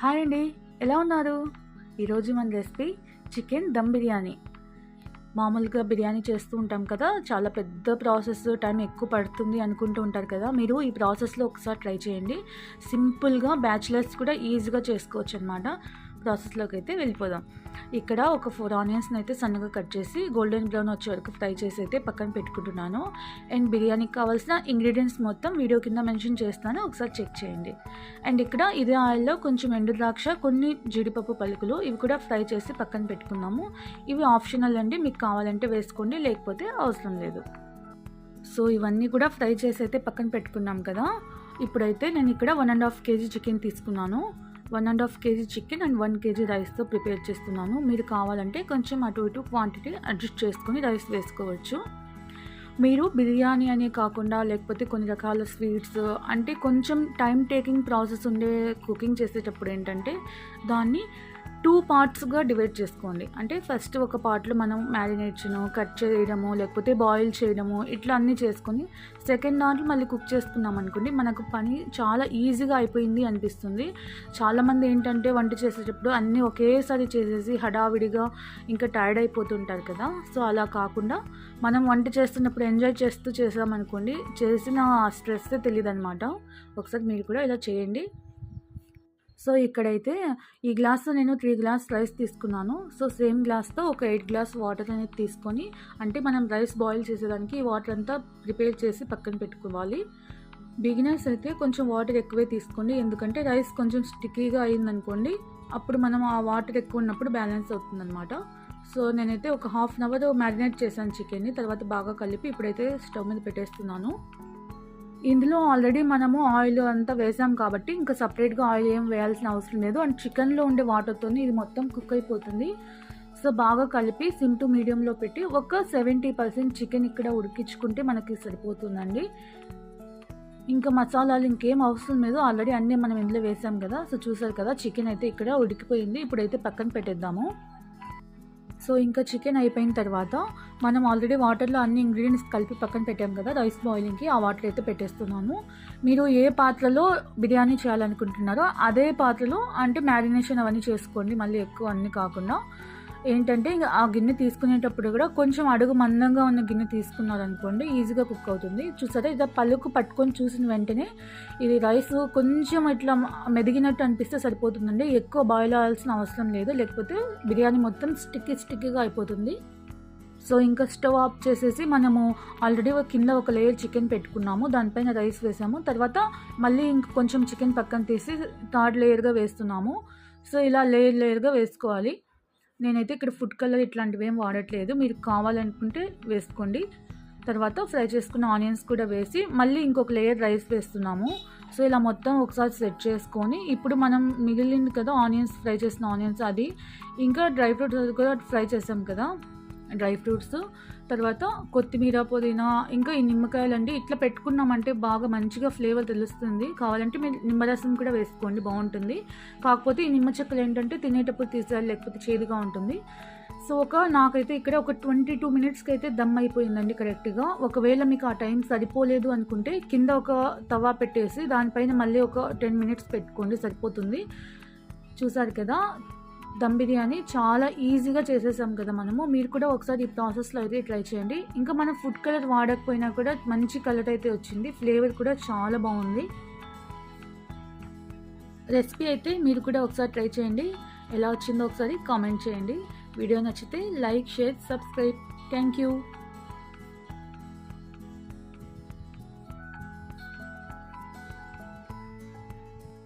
Hi అండి. ఎలా ఉన్నారు? ఈరోజు మన రెసిపీ చికెన్ దమ్ బిర్యానీ. మామూలుగా బిర్యానీ చేస్తూ ఉంటాం కదా చాలా పెద్ద ప్రాసెస్ టైం ఎక్కువ పడుతుంది అనుకుంటూ ఉంటారు కదా మీరు ఈ ప్రాసెస్లో ఒకసారి ట్రై చేయండి. సింపుల్గా బ్యాచిలర్స్ కూడా ఈజీగా చేసుకోవచ్చు అనమాట ప్రాసెస్లోకి అయితే వెళ్ళిపోదాం. ఇక్కడ ఒక ఫోర్ ఆనియన్స్ని అయితే సన్నగా కట్ చేసి గోల్డెన్ బ్రౌన్ వచ్చే వరకు ఫ్రై చేసి అయితే పక్కన పెట్టుకుంటున్నాను. అండ్ బిర్యానీకి కావాల్సిన ఇంగ్రీడియంట్స్ మొత్తం వీడియో కింద మెన్షన్ చేస్తాను. ఒకసారి చెక్ చేయండి. అండ్ ఇక్కడ ఇదే ఆయిల్లో కొంచెం ఎండు ద్రాక్ష కొన్ని జీడిపప్పు పలుకులు ఇవి కూడా ఫ్రై చేసి పక్కన పెట్టుకున్నాము. ఇవి ఆప్షనల్ అండి. మీకు కావాలంటే వేసుకోండి లేకపోతే అవసరం లేదు. సో ఇవన్నీ కూడా ఫ్రై చేసి అయితే పక్కన పెట్టుకున్నాం కదా. ఇప్పుడైతే నేను ఇక్కడ one and half KG chicken తీసుకున్నాను. One and half KG chicken and one KG రైస్తో ప్రిపేర్ చేస్తున్నాను. మీరు కావాలంటే కొంచెం అటు ఇటు క్వాంటిటీ అడ్జస్ట్ చేసుకొని రైస్ వేసుకోవచ్చు. మీరు బిర్యానీ అనే కాకుండా లేకపోతే కొన్ని రకాల స్వీట్స్ అంటే కొంచెం టైం టేకింగ్ ప్రాసెస్ ఉండే కుకింగ్ చేసేటప్పుడు ఏంటంటే దాన్ని టూ పార్ట్స్గా డివైడ్ చేసుకోండి. అంటే ఫస్ట్ ఒక పార్ట్లో మనం మ్యారినేట్స్ను కట్ చేయడము లేకపోతే బాయిల్ చేయడము ఇట్లా అన్నీ చేసుకొని సెకండ్ దాంట్లో మళ్ళీ కుక్ చేసుకున్నాం అనుకోండి మనకు పని చాలా ఈజీగా అయిపోయింది అనిపిస్తుంది. చాలామంది ఏంటంటే వంట చేసేటప్పుడు అన్నీ ఒకేసారి చేసేసి హడావిడిగా ఇంకా టైర్డ్ అయిపోతుంటారు కదా. సో అలా కాకుండా మనం వంట చేస్తున్నప్పుడు ఎంజాయ్ చేస్తూ చేసామనుకోండి చేసిన స్ట్రెస్ తెలియదు అనమాట ఒకసారి మీరు కూడా ఇలా చేయండి. సో ఇక్కడైతే ఈ గ్లాస్లో నేను త్రీ గ్లాస్ రైస్ తీసుకున్నాను. సో సేమ్ గ్లాస్తో ఒక ఎయిట్ గ్లాస్ వాటర్ అనేది తీసుకొని అంటే మనం రైస్ బాయిల్ చేసేదానికి వాటర్ అంతా ప్రిపేర్ చేసి పక్కన పెట్టుకోవాలి. బిగినర్స్ అయితే కొంచెం వాటర్ ఎక్కువే తీసుకోండి. ఎందుకంటే రైస్ కొంచెం స్టిక్కీగా అయిందనుకోండి అప్పుడు మనం ఆ వాటర్ ఎక్కువ ఉన్నప్పుడు బ్యాలెన్స్ అవుతుందన్నమాట. సో నేనైతే ఒక హాఫ్ అన్ అవర్ మ్యారినేట్ చేశాను చికెన్ని తర్వాత బాగా కలిపి ఇప్పుడైతే స్టవ్ మీద పెట్టేస్తున్నాను. ఇందులో ఆల్రెడీ మనము ఆయిల్ అంతా వేసాం కాబట్టి ఇంకా సపరేట్గా ఆయిల్ ఏం వేయాల్సిన అవసరం లేదు. అండ్ చికెన్లో ఉండే వాటర్తో ఇది మొత్తం కుక్ అయిపోతుంది. సో బాగా కలిపి సిమ్ టు మీడియంలో పెట్టి ఒక సెవెంటీ పర్సెంట్ చికెన్ ఇక్కడ ఉడికించుకుంటే మనకి సరిపోతుందండి. ఇంకా మసాలాలు ఇంకేం అవసరం లేదు. ఆల్రెడీ అన్నీ మనం ఇందులో వేసాం కదా. సో చూసారు కదా చికెన్ అయితే ఇక్కడ ఉడికిపోయింది. ఇప్పుడైతే పక్కన పెట్టేద్దాము. సో ఇంకా చికెన్ అయిపోయిన తర్వాత మనం ఆల్రెడీ వాటర్లో అన్ని ఇంగ్రీడియంట్స్ కలిపి పక్కన పెట్టాం కదా రైస్ బాయిలింగ్కి ఆ వాటర్ అయితే పెట్టేస్తున్నాను. మీరు ఏ పాత్రలో బిర్యానీ చేయాలనుకుంటున్నారో అదే పాత్రలో అంటే మ్యారినేషన్ అవన్నీ చేసుకోండి మళ్ళీ ఎక్కువ అన్నీ కాకుండా. ఏంటంటే ఇంకా ఆ గిన్నె తీసుకునేటప్పుడు కూడా కొంచెం అడుగు మందంగా ఉన్న గిన్నె తీసుకున్నారనుకోండి ఈజీగా కుక్ అవుతుంది. చూసారా? ఇదా పలుకు పట్టుకొని చూసిన వెంటనే ఇది రైస్ కొంచెం ఇట్లా మెదిగినట్టు అనిపిస్తే సరిపోతుందండి. ఎక్కువ బాయిల్ అవ్వాల్సిన అవసరం లేదు. లేకపోతే బిర్యానీ మొత్తం స్టిక్కీ స్టిక్కీగా అయిపోతుంది. సో ఇంకా స్టవ్ ఆఫ్ చేసేసి మనము ఆల్రెడీ కింద ఒక లేయర్ చికెన్ పెట్టుకున్నాము. దానిపైన రైస్ వేసాము. తర్వాత మళ్ళీ ఇంక కొంచెం చికెన్ పక్కన తీసి థర్డ్ లేయర్గా వేస్తున్నాము. సో ఇలా లేయర్ లేయర్గా వేసుకోవాలి. నేనైతే ఇక్కడ ఫుడ్ కలర్ ఇట్లాంటివి ఏం వాడట్లేదు. మీరు కావాలనుకుంటే వేసుకోండి. తర్వాత ఫ్రై చేసుకున్న ఆనియన్స్ కూడా వేసి మళ్ళీ ఇంకొక లేయర్ రైస్ వేస్తున్నాము. సో ఇలా మొత్తం ఒకసారి సెట్ చేసుకొని ఇప్పుడు మనం మిగిలింది కదా ఆనియన్స్ ఫ్రై చేసిన ఆనియన్స్ అది ఇంకా డ్రై ఫ్రూట్స్ కూడా ఫ్రై చేసాం కదా డ్రై ఫ్రూట్స్. తర్వాత కొత్తిమీర పుదీనా ఇంకా ఈ నిమ్మకాయలు అండి ఇట్లా పెట్టుకున్నామంటే బాగా మంచిగా ఫ్లేవర్ తెలుస్తుంది. కావాలంటే మీరు నిమ్మరసం కూడా వేసుకోండి బాగుంటుంది. కాకపోతే ఈ నిమ్మ చెక్కలు ఏంటంటే తినేటప్పుడు తీసేయాలి లేకపోతే చేదుగా ఉంటుంది. సో ఒక నాకైతే ఇక్కడ ఒక ట్వంటీ టూ మినిట్స్కి అయితే దమ్ అయిపోయిందండి కరెక్ట్గా. ఒకవేళ మీకు ఆ టైం సరిపోలేదు అనుకుంటే కింద ఒక తవా పెట్టేసి దానిపైన మళ్ళీ ఒక టెన్ మినిట్స్ పెట్టుకోండి సరిపోతుంది. చూసారు కదా? దమ్ బిర్యానీ చాలా ఈజీగా చేసేసాం కదా మనము. మీరు కూడా ఒకసారి ఈ ప్రాసెస్లో అయితే ట్రై చేయండి. ఇంకా మనం ఫుడ్ కలర్ వాడకపోయినా కూడా మంచి కలర్ అయితే వచ్చింది. ఫ్లేవర్ కూడా చాలా బాగుంది. రెసిపీ అయితే మీరు కూడా ఒకసారి ట్రై చేయండి. ఎలా వచ్చిందో ఒకసారి కామెంట్ చేయండి. వీడియో నచ్చితే like share subscribe. Thank you